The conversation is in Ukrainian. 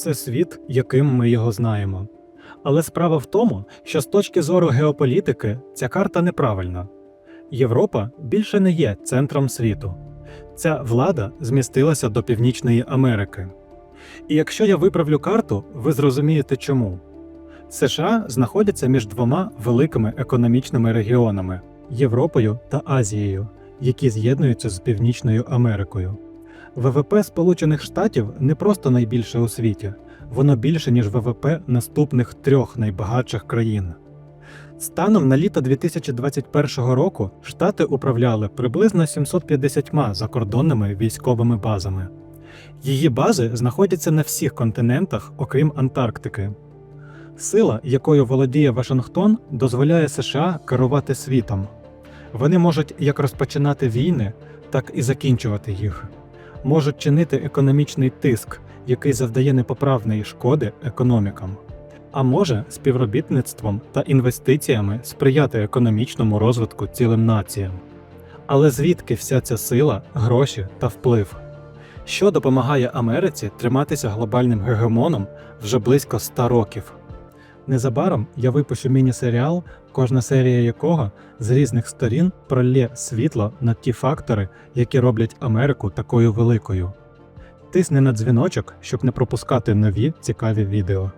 це світ, яким ми його знаємо. Але справа в тому, що з точки зору геополітики ця карта неправильна. Європа більше не є центром світу. Ця влада змістилася до Північної Америки. І якщо я виправлю карту, ви зрозумієте чому. США знаходяться між двома великими економічними регіонами Європою та Азією, які з'єднуються з Північною Америкою. ВВП Сполучених Штатів не просто найбільше у світі, воно більше, ніж ВВП наступних трьох найбагатших країн. Станом на літо 2021 року Штати управляли приблизно 750 закордонними військовими базами. Її бази знаходяться на всіх континентах, окрім Антарктики. Сила, якою володіє Вашингтон, дозволяє США керувати світом. Вони можуть як розпочинати війни, так і закінчувати їх, можуть чинити економічний тиск, який завдає непоправної шкоди економікам, а може співробітництвом та інвестиціями сприяти економічному розвитку цілим націям. Але звідки вся ця сила, гроші та вплив? Що допомагає Америці триматися глобальним гегемоном вже близько 100 років? Незабаром я випущу міні-серіал, кожна серія якого з різних сторін пролє світло на ті фактори, які роблять Америку такою великою. Тисни на дзвіночок, щоб не пропускати нові цікаві відео.